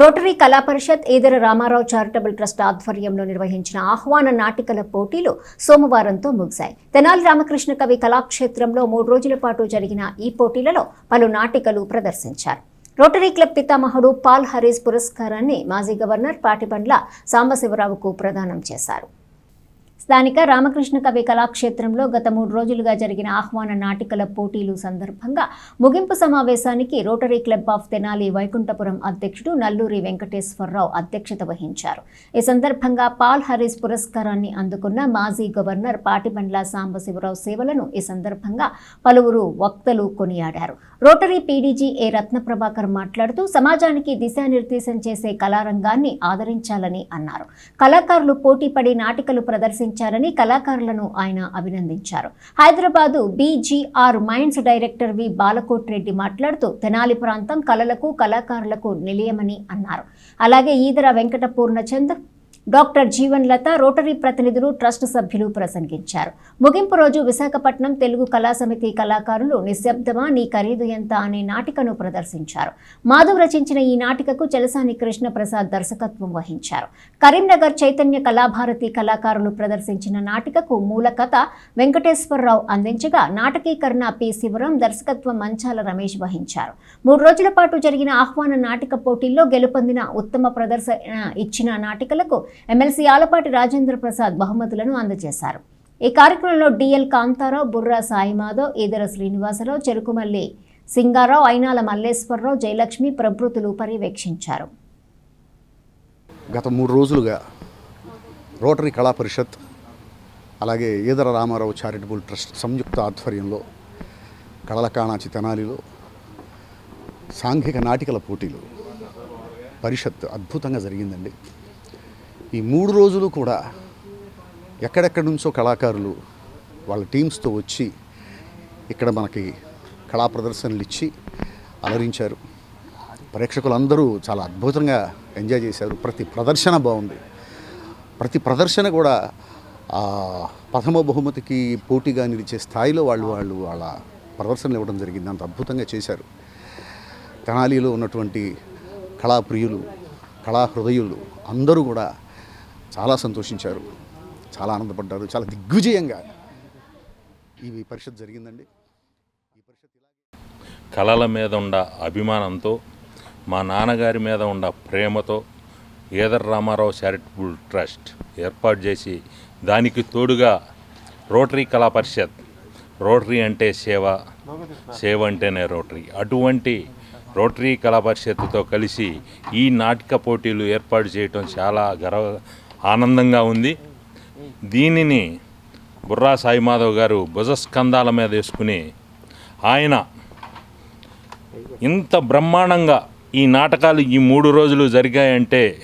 Rotary Kala Parishad Edara Ramarao charitable trust ఆధ్వర్యంలో నిర్వహించిన ఆహ్వాన నాటికల పోటీలు సోమవారంతో ముగిశాయి. తెనాలి రామకృష్ణ కవి కళాక్షేత్రంలో మూడు రోజుల పాటు జరిగిన ఈ పోటీలలో పలు నాటికలు ప్రదర్శించారు. రోటరీ క్లబ్ పితామహుడు పాల్ హరీస్ పురస్కారాన్ని మాజీ గవర్నర్ పాటిబండ్ల సాంబశివరావుకు ప్రదానం చేశారు. స్థానిక రామకృష్ణ కవి కళాక్షేత్రంలో గత మూడు రోజులుగా జరిగిన ఆహ్వాన నాటికల పోటీలు సందర్భంగా ముగింపు సమావేశానికి Rotary club of Tenali Vaikunthapuram అధ్యక్షుడు నల్లూరి వెంకటేశ్వరరావు అధ్యక్షత వహించారు. ఈ సందర్భంగా పాల్ హరీస్ పురస్కారాన్ని అందుకున్న మాజీ గవర్నర్ పాటిబండ్ల సాంబశివరావు సేవలను ఈ సందర్భంగా పలువురు వక్తలు కొనియాడారు. రోటరీ పీడీజీ ఏ రత్నప్రభాకర్ మాట్లాడుతూ సమాజానికి దిశానిర్దేశం చేసే కళారంగాన్ని ఆదరించాలని అన్నారు. కళాకారులు పోటీపడి నాటికలు ప్రదర్శించారని కళాకారులను ఆయన అభినందించారు. Hyderabad B G R minds director V Balakoti Reddy మాట్లాడుతూ తెనాలి ప్రాంతం కళలకు కళాకారులకు నిలయమని అన్నారు. అలాగే ఈదర వెంకట పూర్ణచంద్ డాక్టర్ జీవన్ లత రోటరీ ప్రతినిధులు ట్రస్ట్ సభ్యులు ప్రసంగించారు. ముగింపు రోజు విశాఖపట్నం తెలుగు కళా సమితి కళాకారులు నిశ్శబ్దమా నీ ఖరీదు ఎంత అనే నాటికను ప్రదర్శించారు. మాధవ్ రచించిన ఈ నాటికకు చలసాని కృష్ణ ప్రసాద్ దర్శకత్వం వహించారు. కరీంనగర్ చైతన్య కళాభారతి కళాకారులు ప్రదర్శించిన నాటికకు మూల కథ వెంకటేశ్వరరావు అందించగా నాటకీకరణ పి. శివరాం దర్శకత్వం మంచాల రమేష్ వహించారు. మూడు రోజుల పాటు జరిగిన ఆహ్వాన నాటిక పోటీల్లో గెలుపొందిన ఉత్తమ ప్రదర్శన ఇచ్చిన నాటికలకు ఎమ్మెల్సీ ఆలపాటి రాజేంద్ర ప్రసాద్ బహుమతులను అందజేశారు. ఈ కార్యక్రమంలో డిఎల్ కాంతారావు బుర్రా సాయిమాధవ్ ఈదర శ్రీనివాసరావు చెరుకుమల్లి సింగారావు అయినాల మల్లేశ్వరరావు జయలక్ష్మి ప్రభృతులు పర్యవేక్షించారు. గత మూడు రోజులుగా రోటరీ కళా పరిషత్ అలాగే ఈదర రామారావు చారిటబుల్ ట్రస్ట్ సంయుక్త ఆధ్వర్యంలో కళలకాణాచి తెనాలిలో సాంఘిక నాటికల పోటీలు పరిషత్ అద్భుతంగా జరిగిందండి. ఈ మూడు రోజులు కూడా ఎక్కడెక్కడి నుంచో కళాకారులు వాళ్ళ టీమ్స్తో వచ్చి ఇక్కడ మనకి కళా ప్రదర్శనలు ఇచ్చి అలరించారు. ప్రేక్షకులందరూ చాలా అద్భుతంగా ఎంజాయ్ చేశారు. ప్రతి ప్రదర్శన బాగుంది. ప్రతి ప్రదర్శన కూడా ప్రథమ బహుమతికి పోటీగా నిలిచే స్థాయిలో వాళ్ళు వాళ్ళు వాళ్ళ ప్రదర్శనలు ఇవ్వడం జరిగింది. అంత అద్భుతంగా చేశారు. తెనాలిలో ఉన్నటువంటి కళాప్రియులు కళాహృదయులు అందరూ కూడా చాలా సంతోషించారు. చాలా ఆనందపడ్డారు. చాలా దిగ్విజయంగా ఈ పరిషత్ జరిగిందండి. ఈ పరిషత్ కళల మీద ఉన్న అభిమానంతో మా నాన్నగారి మీద ఉన్న ప్రేమతో ఈదర్ రామారావు చారిటబుల్ ట్రస్ట్ ఏర్పాటు చేసి దానికి తోడుగా రోటరీ కళా పరిషత్ రోటరీ అంటే సేవ సేవ అంటేనే రోటరీ. అటువంటి రోటరీ కళా పరిషత్తుతో కలిసి ఈ నాటక పోటీలు ఏర్పాటు చేయటం చాలా గర్వ ఆనందంగా ఉంది. దీనిని బుర్రా సాయి మాధవ్ గారు భుజస్కంధాల మీద వేసుకుని ఆయన ఇంత బ్రహ్మాండంగా ఈ నాటకాలు ఈ మూడు రోజులు జరిగాయంటే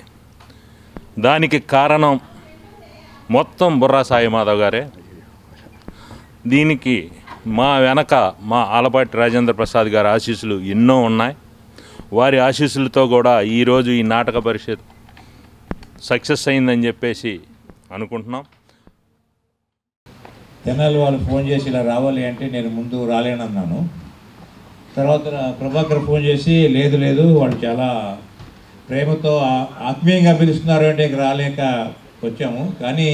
దానికి కారణం మొత్తం బుర్రా సాయి మాధవ్ గారే. దీనికి మా వెనక మా ఆలపాటి రాజేంద్ర ప్రసాద్ గారి ఆశీస్సులు ఎన్నో ఉన్నాయి. వారి ఆశీస్సులతో కూడా ఈరోజు ఈ నాటక పరిషత్ సక్సెస్ అయిందని చెప్పేసి అనుకుంటున్నాం. తెనాలి వాళ్ళు ఫోన్ చేసి ఇలా రావాలి అంటే నేను ముందు రాలేనన్నాను. తర్వాత ప్రభాకర్ ఫోన్ చేసి లేదు లేదు వాళ్ళు చాలా ప్రేమతో ఆత్మీయంగా పిలుస్తున్నారు అంటే రాలేక వచ్చాము. కానీ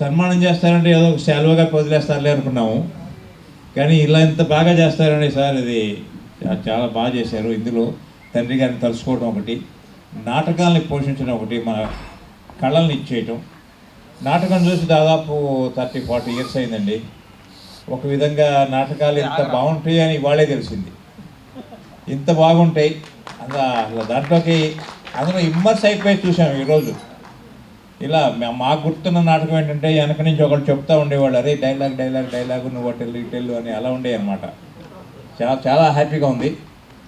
సన్మానం చేస్తారంటే ఏదో ఒక సెలవుగా వదిలేస్తారులే అనుకున్నాము. కానీ ఇలా ఇంత బాగా చేస్తారని సార్ ఇది చాలా బాగా చేశారు. ఇందులో తండ్రి గారిని తలుచుకోవడం ఒకటి. నాటకాలని పోషించడం ఒకటి మన కళల్ని ఇచ్చేయటం. నాటకం చూసి దాదాపు థర్టీ ఫార్టీ ఇయర్స్ అయిందండి. ఒక విధంగా నాటకాలు ఇంత బాగుంటాయి అని ఇవాళే తెలిసింది. ఇంత బాగుంటాయి అలా దాంట్లోకి అందులో ఇమ్మర్స్ అయిపోయి చూసాం ఈరోజు. ఇలా మా- మాకు గుర్తున్న నాటకం ఏంటంటే వెనక నుంచి ఒకళ్ళు చెప్తా ఉండేవాళ్ళు అరే డైలాగ్ డైలాగ్ డైలాగ్ నువ్వు అటెల్లు ఇటెల్లు అని అలా ఉండేవి అనమాట చాలా చాలా హ్యాపీగా ఉంది.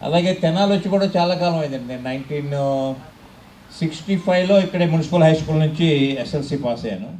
అలాగే తెనాలి వచ్చి కూడా చాలా కాలం అయిందండి. నేను నైన్టీన్ సిక్స్టీ ఫైవ్లో ఇక్కడే మున్సిపల్ హై స్కూల్ నుంచి ఎస్ఎల్సి పాస్ అయ్యాను.